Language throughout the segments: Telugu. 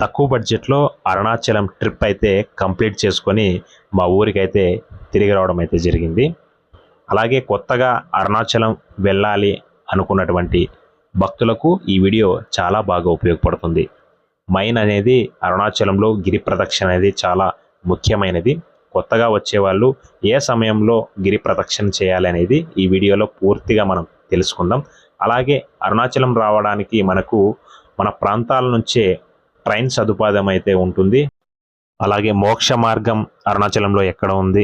తక్కువ బడ్జెట్లో అరుణాచలం ట్రిప్ అయితే కంప్లీట్ చేసుకొని మా ఊరికైతే తిరిగి రావడం అయితే జరిగింది. అలాగే కొత్తగా అరుణాచలం వెళ్ళాలి అనుకున్నటువంటి భక్తులకు ఈ వీడియో చాలా బాగా ఉపయోగపడుతుంది. మైన్ అనేది అరుణాచలంలో గిరి ప్రదక్షిణ అనేది చాలా ముఖ్యమైనది. కొత్తగా వచ్చేవాళ్ళు ఏ సమయంలో గిరి ప్రదక్షిణ చేయాలి అనేది ఈ వీడియోలో పూర్తిగా మనం తెలుసుకుందాం. అలాగే అరుణాచలం రావడానికి మనకు మన ప్రాంతాల నుంచే ట్రైన్ సదుపాయం అయితే ఉంటుంది. అలాగే మోక్ష మార్గం అరుణాచలంలో ఎక్కడ ఉంది?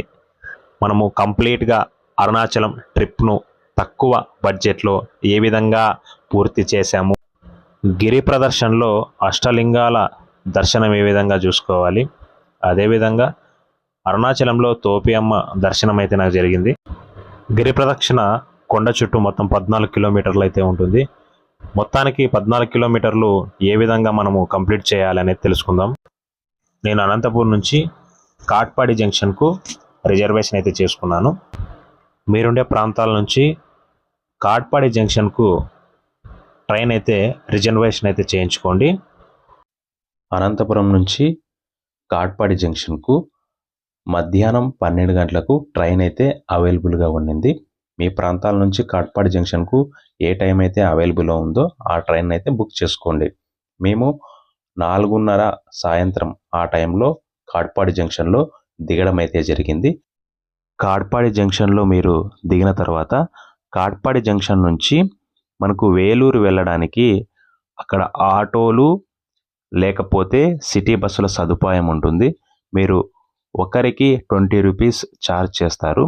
మనము కంప్లీట్గా అరుణాచలం ట్రిప్ను తక్కువ బడ్జెట్లో ఏ విధంగా పూర్తి చేశాము? గిరి ప్రదర్శనలో అష్టలింగాల దర్శనం ఏ విధంగా చూసుకోవాలి? అదేవిధంగా అరుణాచలంలో తోపి అమ్మ దర్శనం అయితే నాకు జరిగింది. గిరి ప్రదక్షిణ కొండ చుట్టూ మొత్తం పద్నాలుగు కిలోమీటర్లు అయితే ఉంటుంది. మొత్తానికి పద్నాలుగు కిలోమీటర్లు ఏ విధంగా మనము కంప్లీట్ చేయాలనేది తెలుసుకుందాం. నేను అనంతపూర్ నుంచి కాట్పాడి జంక్షన్కు రిజర్వేషన్ అయితే చేసుకున్నాను. మీరుండే ప్రాంతాల నుంచి కాట్పాడి జంక్షన్కు ట్రైన్ అయితే రిజర్వేషన్ అయితే చేయించుకోండి. అనంతపురం నుంచి కాట్పాడి జంక్షన్కు మధ్యాహ్నం పన్నెండు గంటలకు ట్రైన్ అయితే అవైలబుల్గా ఉండింది మీ ప్రాంతాల నుంచి కాట్పాడి జంక్షన్కు ఏ టైం అయితే అవైలబుల్లో ఉందో ఆ ట్రైన్ అయితే బుక్ చేసుకోండి. మేము నాలుగున్నర సాయంత్రం ఆ టైంలో కాట్పాడి జంక్షన్లో దిగడం అయితే జరిగింది. కాట్పాడి జంక్షన్లో మీరు దిగిన తర్వాత కాట్పాడి జంక్షన్ నుంచి మనకు వేలూరు వెళ్ళడానికి అక్కడ ఆటోలు లేకపోతే సిటీ బస్సుల సదుపాయం ఉంటుంది. మీరు ఒకరికి ట్వంటీ రూపీస్ ఛార్జ్ చేస్తారు.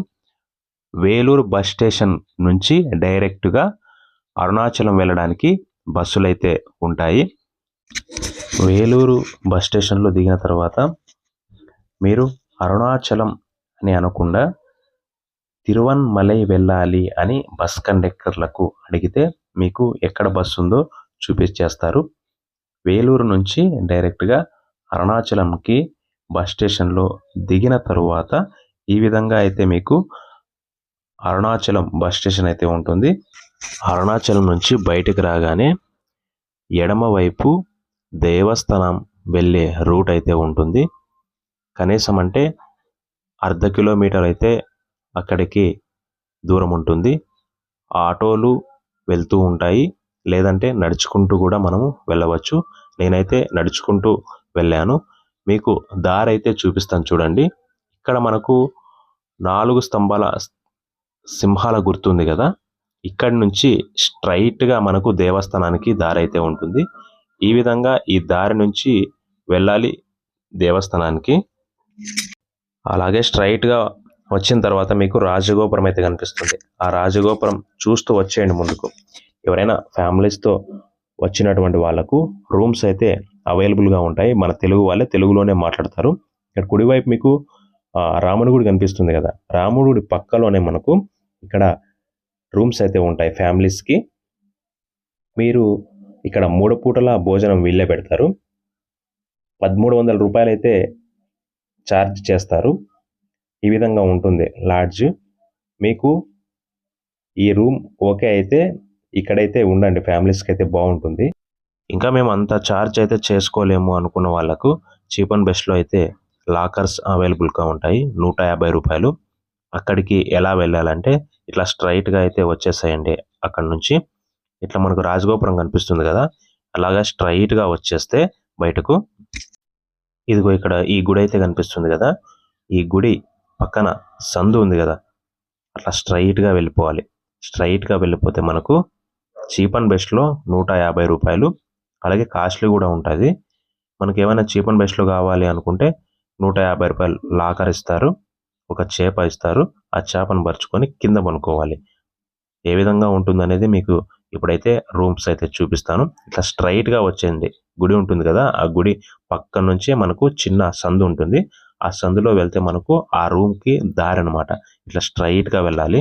వేలూరు బస్ స్టేషన్ నుంచి డైరెక్ట్గా అరుణాచలం వెళ్ళడానికి బస్సులు అయితే ఉంటాయి. వేలూరు బస్ స్టేషన్లో దిగిన తర్వాత మీరు అరుణాచలం అని అనకుండా తిరువన్మలై వెళ్ళాలి అని బస్ కండక్టర్లకు అడిగితే మీకు ఎక్కడ బస్సు ఉందో చూపించేస్తారు. వేలూరు నుంచి డైరెక్ట్గా అరుణాచలంకి బస్ స్టేషన్లో దిగిన తరువాత ఈ విధంగా అయితే మీకు అరుణాచలం బస్ స్టేషన్ అయితే ఉంటుంది. అరుణాచలం నుంచి బయటకు రాగానే ఎడమవైపు దేవస్థానం వెళ్ళే రూట్ అయితే ఉంటుంది. కనీసం అంటే అర్ధ కిలోమీటర్ అయితే అక్కడికి దూరం ఉంటుంది. ఆటోలు వెళ్తూ ఉంటాయి. లేదంటే నడుచుకుంటూ కూడా మనము వెళ్ళవచ్చు. నేనైతే నడుచుకుంటూ వెళ్ళాను. మీకు దారి అయితే చూపిస్తాను చూడండి. ఇక్కడ మనకు నాలుగు స్తంభాల సింహాల గుర్తుంది కదా? ఇక్కడి నుంచి స్ట్రైట్గా మనకు దేవస్థానానికి దారి అయితే ఉంటుంది. ఈ విధంగా ఈ దారి నుంచి వెళ్ళాలి దేవస్థానానికి. అలాగే స్ట్రైట్గా వచ్చిన తర్వాత మీకు రాజగోపురం అయితే కనిపిస్తుంది. ఆ రాజగోపురం చూస్తూ వచ్చేయండి ముందుకు. ఎవరైనా ఫ్యామిలీస్తో వచ్చినటువంటి వాళ్ళకు రూమ్స్ అయితే అవైలబుల్గా ఉంటాయి. మన తెలుగు వాళ్ళే తెలుగులోనే మాట్లాడతారు. ఇక్కడ కుడివైపు మీకు రాముడి రాముని గుడి కనిపిస్తుంది కదా? రాముడి గుడి పక్కలోనే మనకు ఇక్కడ రూమ్స్ అయితే ఉంటాయి ఫ్యామిలీస్కి. మీరు ఇక్కడ మూడు పూటల భోజనం వీళ్ళే పెడతారు. పదమూడు వందల రూపాయలు అయితే ఛార్జ్ చేస్తారు. ఈ విధంగా ఉంటుంది లాడ్జ్. మీకు ఈ రూమ్ ఓకే అయితే ఇక్కడైతే ఉండండి ఫ్యామిలీస్కి అయితే బాగుంటుంది. ఇంకా మేము అంత ఛార్జ్ అయితే చేసుకోలేము అనుకున్న వాళ్ళకు చీప్ అండ్ బెస్ట్లో అయితే లాకర్స్ అవైలబుల్గా ఉంటాయి. నూట యాభై రూపాయలు. అక్కడికి ఎలా వెళ్ళాలంటే ఇట్లా స్ట్రైట్గా అయితే వచ్చేసాయండి అక్కడ నుంచి. ఇట్లా మనకు రాజగోపురం కనిపిస్తుంది కదా అలాగా స్ట్రైట్గా వచ్చేస్తే బయటకు. ఇదిగో ఇక్కడ ఈ గుడి అయితే కనిపిస్తుంది కదా ఈ గుడి పక్కన సందు ఉంది కదా అట్లా స్ట్రైట్గా వెళ్ళిపోవాలి. స్ట్రైట్గా వెళ్ళిపోతే మనకు చీప్ అండ్ బెస్ట్లో నూట యాభై రూపాయలు అలాగే కాస్ట్లీ కూడా ఉంటుంది. మనకి ఏమైనా చీప్ అండ్ బెస్ట్లో కావాలి అనుకుంటే నూట యాభై రూపాయలు లాకర్ ఇస్తారు. ఒక చేప ఇస్తారు. ఆ చేపను పరుచుకొని కింద పనుకోవాలి ఏ విధంగా ఉంటుందనేది మీకు ఇప్పుడైతే రూమ్స్ అయితే చూపిస్తాను. ఇట్లా స్ట్రైట్గా వచ్చింది గుడి ఉంటుంది కదా ఆ గుడి పక్క నుంచే మనకు చిన్న సందు ఉంటుంది. ఆ సందులో వెళ్తే మనకు ఆ రూమ్కి దారి అనమాట ఇట్లా స్ట్రైట్గా వెళ్ళాలి.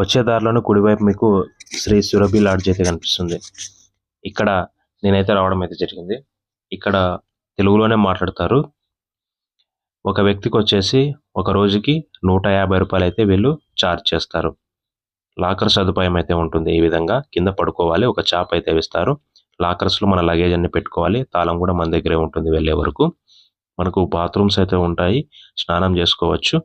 వచ్చే దారిలోనే కుడివైపు మీకు శ్రీ సురభి లాడ్జ్ అయితే కనిపిస్తుంది. ఇక్కడ నేనైతే రావడం అయితే జరిగింది. ఇక్కడ తెలుగులోనే మాట్లాడతారు. ఒక వ్యక్తికి వచ్చేసి ఒక రోజుకి నూట యాభై రూపాయలు అయితే వీళ్ళు ఛార్జ్ చేస్తారు. లాకర్ సదుపాయం అయితే ఉంటుంది ఈ విధంగా. కింద పడుకోవాలి ఒక చాప్ అయితే ఇస్తారు లాకర్స్లో మన లగేజ్ అన్ని పెట్టుకోవాలి. తాళం కూడా మన దగ్గరే ఉంటుంది వెళ్ళే వరకు. మనకు బాత్రూమ్స్ అయితే ఉంటాయి. స్నానం చేసుకోవచ్చు.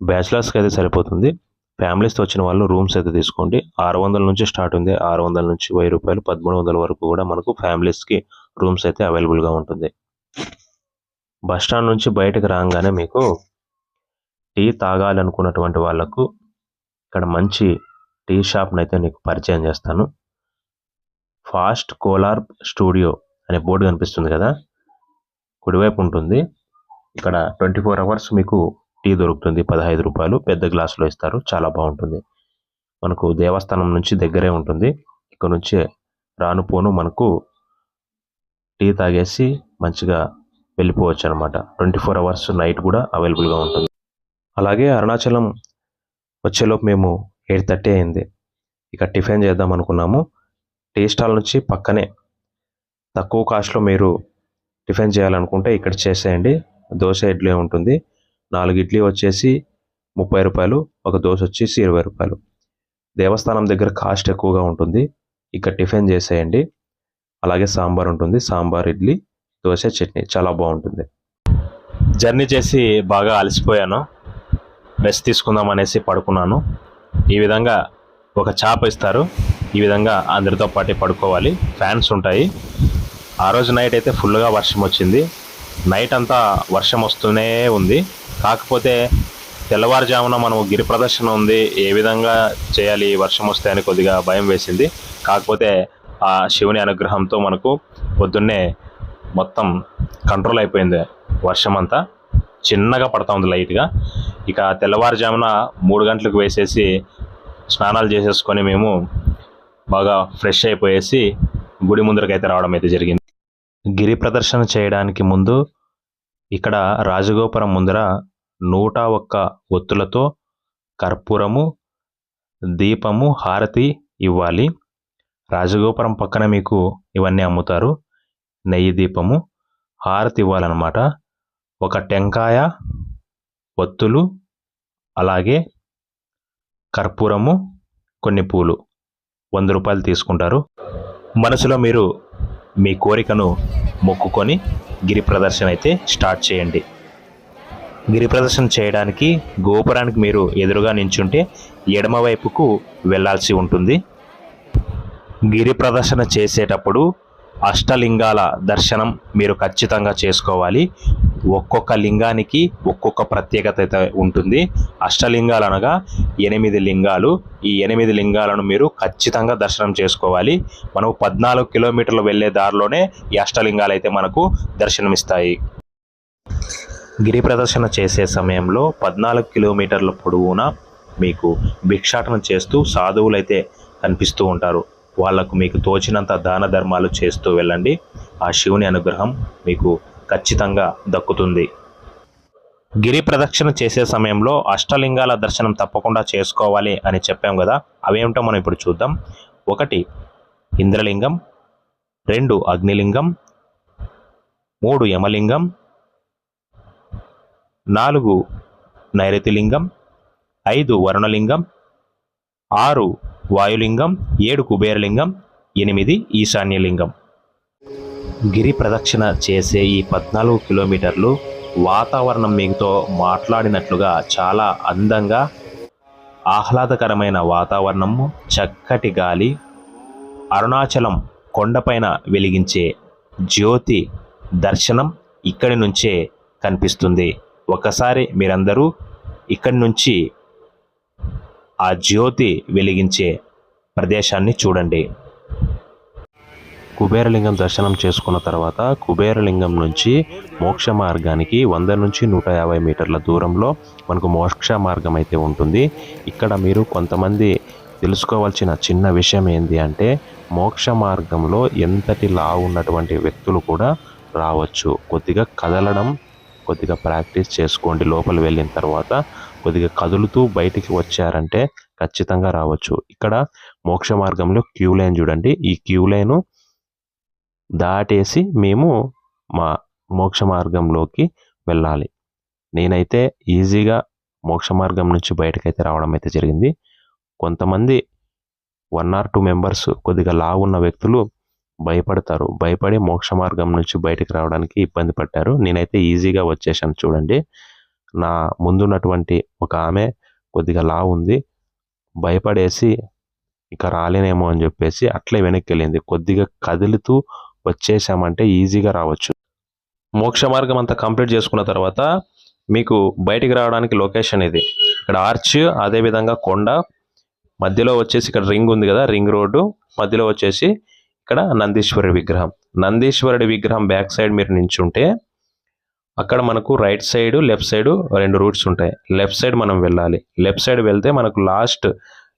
బ్యాచిలర్స్కి అయితే సరిపోతుంది. ఫ్యామిలీస్తో వచ్చిన వాళ్ళు రూమ్స్ అయితే తీసుకోండి. ఆరు వందల నుంచి స్టార్ట్ ఉంది. ఆరు వందల నుంచి వెయ్యి రూపాయలు పదమూడు వందల వరకు కూడా మనకు ఫ్యామిలీస్కి రూమ్స్ అయితే అవైలబుల్గా ఉంటుంది. బస్ స్టాండ్ నుంచి బయటకు రాగానే మీకు టీ తాగాలనుకున్నటువంటి వాళ్ళకు వాళ్ళకు ఇక్కడ మంచి టీ షాప్ని అయితే నీకు పరిచయం చేస్తాను. ఫాస్ట్ కోలార్ స్టూడియో అనే బోర్డు కనిపిస్తుంది కదా? కుడివైపు ఉంటుంది. ఇక్కడ ట్వంటీ ఫోర్ అవర్స్ మీకు టీ దొరుకుతుంది. పదహైదు రూపాయలు. పెద్ద గ్లాసులో ఇస్తారు. చాలా బాగుంటుంది. మనకు దేవస్థానం నుంచి దగ్గరే ఉంటుంది. ఇక్కడ నుంచి రాను పోను మనకు టీ తాగేసి మంచిగా వెళ్ళిపోవచ్చు అనమాట ట్వంటీ ఫోర్ అవర్స్ నైట్ కూడా అవైలబుల్గా ఉంటుంది. అలాగే అరుణాచలం వచ్చేలోపు మేము ఎయిట్ థర్టీ అయింది. ఇక టిఫిన్ చేద్దాం అనుకున్నాము. టీ స్టాల్ నుంచి పక్కనే తక్కువ కాస్ట్లో మీరు టిఫిన్ చేయాలనుకుంటే ఇక్కడ చేసేయండి. దోశ ఇడ్లీ ఉంటుంది. నాలుగు ఇడ్లీ వచ్చేసి ముప్పై రూపాయలు ఒక దోశ వచ్చేసి ఇరవై రూపాయలు. దేవస్థానం దగ్గర కాస్ట్ ఎక్కువగా ఉంటుంది. ఇక్కడ టిఫిన్ చేసేయండి. అలాగే సాంబార్ ఉంటుంది. సాంబార్ ఇడ్లీ దోశ చట్నీ చాలా బాగుంటుంది. జర్నీ చేసి బాగా అలసిపోయాను. రెస్ట్ తీసుకుందాం అనేసి పడుకున్నాను. ఈ విధంగా ఒక చాప ఇస్తారు. ఈ విధంగా అందరితో పాటు పడుకోవాలి. ఫ్యాన్స్ ఉంటాయి. ఆ రోజు నైట్ అయితే ఫుల్గా వర్షం వచ్చింది. నైట్ అంతా వర్షం వస్తూనే ఉంది. కాకపోతే తెల్లవారుజామున మనం గిరి ప్రదర్శన ఉంది. ఏ విధంగా చేయాలి వర్షం వస్తే అని కొద్దిగా భయం వేసింది. కాకపోతే ఆ శివుని అనుగ్రహంతో మనకు పొద్దున్నే మొత్తం కంట్రోల్ అయిపోయింది వర్షం అంతా చిన్నగా పడతా ఉంది లైట్గా. ఇక తెల్లవారుజామున మూడు గంటలకు వేసేసి స్నానాలు చేసేసుకొని మేము బాగా ఫ్రెష్ అయిపోయేసి గుడి ముందరకైతే రావడం అయితే జరిగింది. గిరి ప్రదర్శన చేయడానికి ముందు ఇక్కడ రాజగోపురం ముందర నూట ఒక్క ఒత్తులతో కర్పూరము దీపము హారతి ఇవ్వాలి. రాజగోపురం పక్కన మీకు ఇవన్నీ అమ్ముతారు. నెయ్యి దీపము హారతి ఇవ్వాలన్నమాట. ఒక టెంకాయ ఒత్తులు అలాగే కర్పూరము కొన్ని పూలు. వంద రూపాయలు తీసుకుంటారు. మనసులో మీరు మీ కోరికను మొక్కుకొని గిరి ప్రదర్శన అయితే స్టార్ట్ చేయండి. గిరి ప్రదర్శన చేయడానికి గోపురానికి మీరు ఎదురుగా నించుంటే ఎడమవైపుకు వెళ్ళాల్సి వెళ్ళాల్సి ఉంటుంది. గిరి ప్రదర్శన చేసేటప్పుడు అష్టలింగాల దర్శనం మీరు ఖచ్చితంగా చేసుకోవాలి. ఒక్కొక్క లింగానికి ఒక్కొక్క ప్రత్యేకత అయితే ఉంటుంది. అష్టలింగాలు అనగా ఎనిమిది లింగాలు. ఈ ఎనిమిది లింగాలను మీరు ఖచ్చితంగా దర్శనం చేసుకోవాలి. మనం పద్నాలుగు కిలోమీటర్లు వెళ్ళే దారిలోనే ఈ అష్టలింగాలు అయితే మనకు దర్శనమిస్తాయి. గిరి ప్రదర్శన చేసే సమయంలో పద్నాలుగు కిలోమీటర్ల పొడవునా మీకు భిక్షాటన చేస్తూ సాధువులైతే కనిపిస్తూ ఉంటారు. వాళ్ళకు మీకు తోచినంత దాన ధర్మాలు చేస్తూ వెళ్ళండి. ఆ శివుని అనుగ్రహం మీకు ఖచ్చితంగా దక్కుతుంది. గిరి ప్రదక్షిణ చేసే సమయంలో అష్టలింగాల దర్శనం తప్పకుండా చేసుకోవాలి అని చెప్పాం కదా. అవేమిటో మనం ఇప్పుడు చూద్దాం. ఒకటి ఇంద్రలింగం. రెండు అగ్నిలింగం. మూడు యమలింగం. నాలుగు నైరుతిలింగం. ఐదు వరుణలింగం. ఆరు వాయులింగం ఏడు కుబేరలింగం ఎనిమిది ఈశాన్యలింగం. గిరి ప్రదక్షిణ చేసే ఈ పద్నాలుగు కిలోమీటర్లు వాతావరణం మీతో మాట్లాడినట్లుగా చాలా అందంగా ఆహ్లాదకరమైన వాతావరణము చక్కటి గాలి అరుణాచలం కొండపైన వెలిగించే జ్యోతి దర్శనం ఇక్కడి నుంచే కనిపిస్తుంది. ఒకసారి మీరందరూ ఇక్కడి నుంచి ఆ జ్యోతి వెలిగించే ప్రదేశాన్ని చూడండి. కుబేరలింగం దర్శనం చేసుకున్న తర్వాత కుబేరలింగం నుంచి మోక్ష మార్గానికి వంద నుంచి నూట యాభై మీటర్ల దూరంలో మనకు మోక్ష మార్గం అయితే ఉంటుంది. ఇక్కడ మీరు కొంతమంది తెలుసుకోవాల్సిన చిన్న విషయం ఏంటి అంటే మోక్ష మార్గంలో ఎంతటి లావు ఉన్నటువంటి వ్యక్తులు కూడా రావచ్చు. కొద్దిగా కదలడం కొద్దిగా ప్రాక్టీస్ చేసుకోండి లోపల వెళ్ళిన తర్వాత. కొద్దిగా కదులుతూ బయటికి వచ్చారంటే ఖచ్చితంగా రావచ్చు. ఇక్కడ మోక్ష మార్గంలో క్యూ లైన్ చూడండి. ఈ క్యూ లైను దాటేసి మేము మా మోక్ష మార్గంలోకి వెళ్ళాలి. నేనైతే ఈజీగా మోక్ష మార్గం నుంచి బయటకైతే రావడం అయితే జరిగింది. కొంతమంది వన్ ఆర్ టూ మెంబర్స్ కొద్దిగా లావు ఉన్న వ్యక్తులు భయపడతారు. భయపడి మోక్ష మార్గం నుంచి బయటకు రావడానికి ఇబ్బంది పడ్డారు. నేనైతే ఈజీగా వచ్చేసాను చూడండి. నా ముందున్నటువంటి ఒక ఆమె కొద్దిగా లా ఉంది. భయపడేసి ఇక రాలేనేమో అని చెప్పేసి అట్లే వెనక్కి వెళ్ళింది కొద్దిగా కదులుతూ వచ్చేసామంటే ఈజీగా రావచ్చు. మోక్ష మార్గం అంతా కంప్లీట్ చేసుకున్న తర్వాత మీకు బయటికి రావడానికి లొకేషన్ ఇది. ఇక్కడ ఆర్చ్ అదేవిధంగా కొండ మధ్యలో వచ్చేసి ఇక్కడ రింగ్ ఉంది కదా రింగ్ రోడ్డు మధ్యలో వచ్చేసి ఇక్కడ నందీశ్వరుడి విగ్రహం. నందీశ్వరుడి విగ్రహం బ్యాక్ సైడ్ మీరు నించుంటే అక్కడ మనకు రైట్ సైడ్ లెఫ్ట్ సైడ్ రెండు రూట్స్ ఉంటాయి. లెఫ్ట్ సైడ్ మనం వెళ్ళాలి. లెఫ్ట్ సైడ్ వెళ్తే మనకు లాస్ట్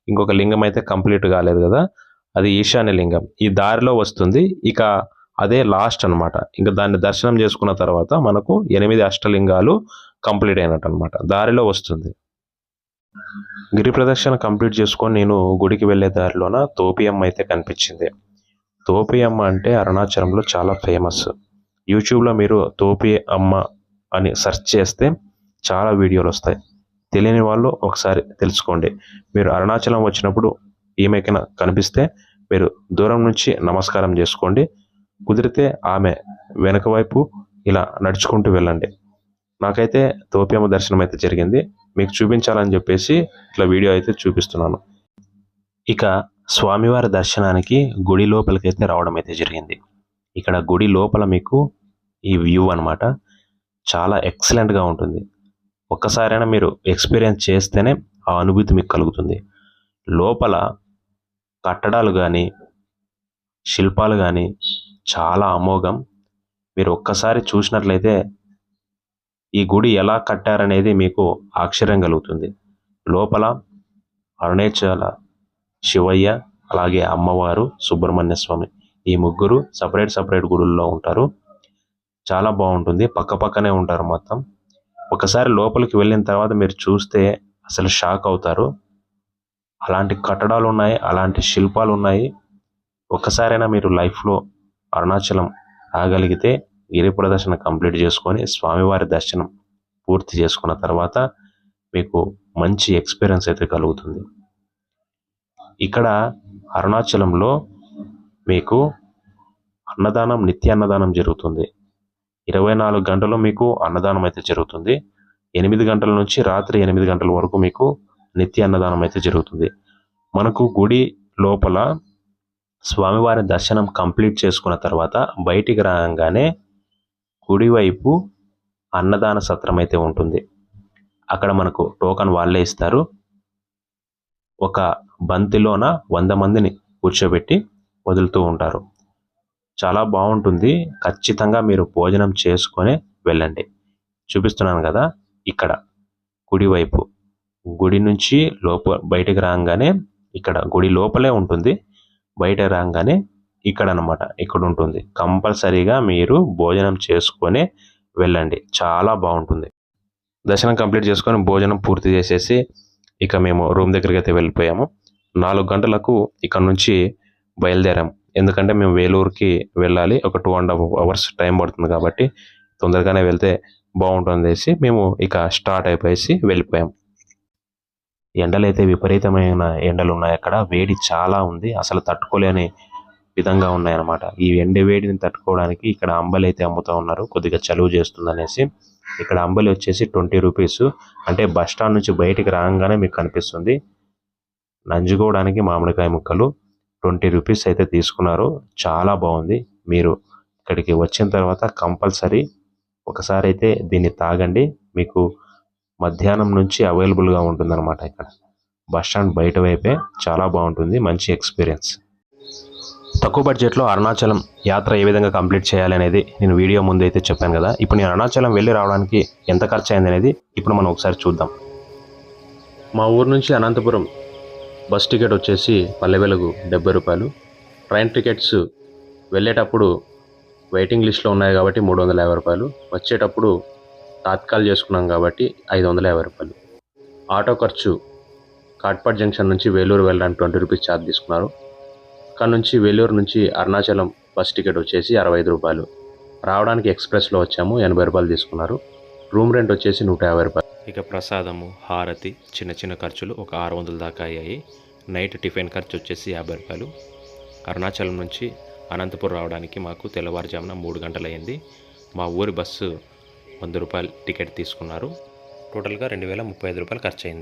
ఇంకొక లింగం అయితే కంప్లీట్ కాలేదు కదా. అది ఈశాన్య లింగం. ఈ దారిలో వస్తుంది. ఇక అదే లాస్ట్ అన్నమాట. ఇంకా దాన్ని దర్శనం చేసుకున్న తర్వాత మనకు ఎనిమిది అష్టలింగాలు కంప్లీట్ అయినట్టు అనమాట దారిలో వస్తుంది. గిరి ప్రదక్షిణ కంప్లీట్ చేసుకొని నేను గుడికి వెళ్ళే దారిలోన తోపియమ్మ అయితే కనిపించింది. తోపియమ్మ అంటే అరుణాచలంలో చాలా ఫేమస్. యూట్యూబ్లో మీరు తోపి అమ్మ అని సెర్చ్ చేస్తే చాలా వీడియోలు వస్తాయి. తెలియని వాళ్ళు ఒకసారి తెలుసుకోండి. మీరు అరుణాచలం వచ్చినప్పుడు ఈమెకైనా కనిపిస్తే మీరు దూరం నుంచి నమస్కారం చేసుకోండి. కుదిరితే ఆమె వెనక వైపు ఇలా నడుచుకుంటూ వెళ్ళండి. నాకైతే తోపేమ దర్శనం అయితే జరిగింది. మీకు చూపించాలని చెప్పేసి ఇట్లా వీడియో అయితే చూపిస్తున్నాను. ఇక స్వామివారి దర్శనానికి గుడి లోపలికైతే రావడం అయితే జరిగింది. ఇక్కడ గుడి లోపల మీకు ఈ వ్యూ అన్నమాట. చాలా ఎక్సలెంట్గా ఉంటుంది. ఒక్కసారైనా మీరు ఎక్స్పీరియన్స్ చేస్తేనే ఆ అనుభూతి మీకు కలుగుతుంది. లోపల కట్టడాలు కానీ శిల్పాలు కానీ చాలా అమోఘం. మీరు ఒక్కసారి చూసినట్లయితే ఈ గుడి ఎలా కట్టారనేది మీకు ఆశ్చర్యం కలుగుతుంది. లోపల అరుణాచల శివయ్య అలాగే అమ్మవారు సుబ్రహ్మణ్య స్వామి ఈ ముగ్గురు సపరేట్ సపరేట్ గుడుల్లో ఉంటారు. చాలా బాగుంటుంది. పక్క పక్కనే ఉంటారు మొత్తం. ఒకసారి లోపలికి వెళ్ళిన తర్వాత మీరు చూస్తే అసలు షాక్ అవుతారు. అలాంటి కట్టడాలు ఉన్నాయి అలాంటి శిల్పాలు ఉన్నాయి. ఒక్కసారైనా మీరు లైఫ్లో అరుణాచలం రాగలిగితే గిరి ప్రదర్శన కంప్లీట్ చేసుకొని స్వామివారి దర్శనం పూర్తి చేసుకున్న తర్వాత మీకు మంచి ఎక్స్పీరియన్స్ అయితే కలుగుతుంది. ఇక్కడ అరుణాచలంలో మీకు అన్నదానం నిత్య అన్నదానం జరుగుతుంది. ఇరవై నాలుగు గంటలు మీకు అన్నదానం అయితే జరుగుతుంది. ఎనిమిది గంటల నుంచి రాత్రి ఎనిమిది గంటల వరకు మీకు నిత్య అన్నదానం అయితే జరుగుతుంది. మనకు గుడి లోపల స్వామివారి దర్శనం కంప్లీట్ చేసుకున్న తర్వాత బయటికి రాగానే కుడివైపు అన్నదాన సత్రం అయితే ఉంటుంది. అక్కడ మనకు టోకన్ వాళ్ళే ఇస్తారు. ఒక బంతిలోన వంద మందిని కూర్చోబెట్టి వదులుతూ ఉంటారు. చాలా బాగుంటుంది. ఖచ్చితంగా మీరు భోజనం చేసుకొని వెళ్ళండి. చూపిస్తున్నాను కదా ఇక్కడ కుడివైపు గుడి నుంచి లోప బయటికి రాగానే ఇక్కడ గుడి లోపలే ఉంటుంది. బయట రాగానే ఇక్కడ అన్నమాట ఇక్కడ ఉంటుంది. కంపల్సరీగా మీరు భోజనం చేసుకొని వెళ్ళండి. చాలా బాగుంటుంది. దర్శనం కంప్లీట్ చేసుకొని భోజనం పూర్తి చేసేసి ఇక మేము రూమ్ దగ్గరికి అయితే వెళ్ళిపోయాము. నాలుగు గంటలకు ఇక్కడ నుంచి బయలుదేరాం. ఎందుకంటే మేము వేలూరుకి వెళ్ళాలి. ఒక two and half hours time పడుతుంది కాబట్టి తొందరగానే వెళ్తే బాగుంటుంది అనేసి మేము ఇక స్టార్ట్ అయిపోయేసి వెళ్ళిపోయాం. ఎండలు అయితే విపరీతమైన ఎండలు ఉన్నాయి అక్కడ. వేడి చాలా ఉంది. అసలు తట్టుకోలేని విధంగా ఉన్నాయన్నమాట. ఈ ఎండ వేడిని తట్టుకోవడానికి ఇక్కడ అంబలి అయితే అమ్ముతూ ఉన్నారు. కొద్దిగా చలువ చేస్తుందనేసి ఇక్కడ అంబలి వచ్చేసి ట్వంటీ రూపీస్ అంటే బస్ స్టాండ్ నుంచి బయటికి రాగానే మీకు కనిపిస్తుంది. నంజుకోవడానికి మామిడికాయ ముక్కలు. ట్వంటీ రూపీస్ అయితే తీసుకున్నారు. చాలా బాగుంది. మీరు ఇక్కడికి వచ్చిన తర్వాత కంపల్సరీ ఒకసారి అయితే దీన్ని తాగండి. మీకు మధ్యాహ్నం నుంచి అవైలబుల్గా ఉంటుందన్నమాట ఇక్కడ. బస్ స్టాండ్ బయట వైపే. చాలా బాగుంటుంది. మంచి ఎక్స్పీరియన్స్. తక్కువ బడ్జెట్లో అరుణాచలం యాత్ర ఏ విధంగా కంప్లీట్ చేయాలి అనేది నేను వీడియో ముందు అయితే చెప్పాను కదా. ఇప్పుడు నేను అరుణాచలం వెళ్ళి రావడానికి ఎంత ఖర్చు అయింది అనేది ఇప్పుడు మనం ఒకసారి చూద్దాం. మా ఊరు నుంచి అనంతపురం బస్ టికెట్ వచ్చేసి పల్లె వెలుగు డెబ్బై రూపాయలు. ట్రైన్ టికెట్స్ వెళ్ళేటప్పుడు వెయిటింగ్ లిస్ట్లో ఉన్నాయి కాబట్టి మూడు వందల యాభై రూపాయలు. వచ్చేటప్పుడు తాత్కాల్ చేసుకున్నాం కాబట్టి ఐదు వందల యాభై రూపాయలు. ఆటో ఖర్చు కాట్పాడ్ జంక్షన్ నుంచి వేలూరు వెళ్ళడానికి ట్వంటీ రూపీస్ ఛార్జ్ తీసుకున్నారు. అక్కడ నుంచి వేలూరు నుంచి అరుణాచలం బస్ టికెట్ వచ్చేసి అరవై ఐదు రూపాయలు. రావడానికి ఎక్స్ప్రెస్లో వచ్చాము ఎనభై రూపాయలు తీసుకున్నారు. రూమ్ రెంట్ వచ్చేసి నూట యాభై రూపాయలు. ఇక ప్రసాదము హారతి చిన్న చిన్న ఖర్చులు ఒక ఆరు వందల దాకా అయ్యాయి. నైట్ టిఫిన్ ఖర్చు వచ్చేసి యాభై రూపాయలు. అరుణాచలం నుంచి అనంతపురం రావడానికి మాకు తెల్లవారుజామున మూడు గంటలయ్యింది. మా ఊరి బస్సు వంద రూపాయలు టికెట్ తీసుకున్నారు. టోటల్గా రెండు వేల ముప్పై ఐదు రూపాయలు ఖర్చు అయింది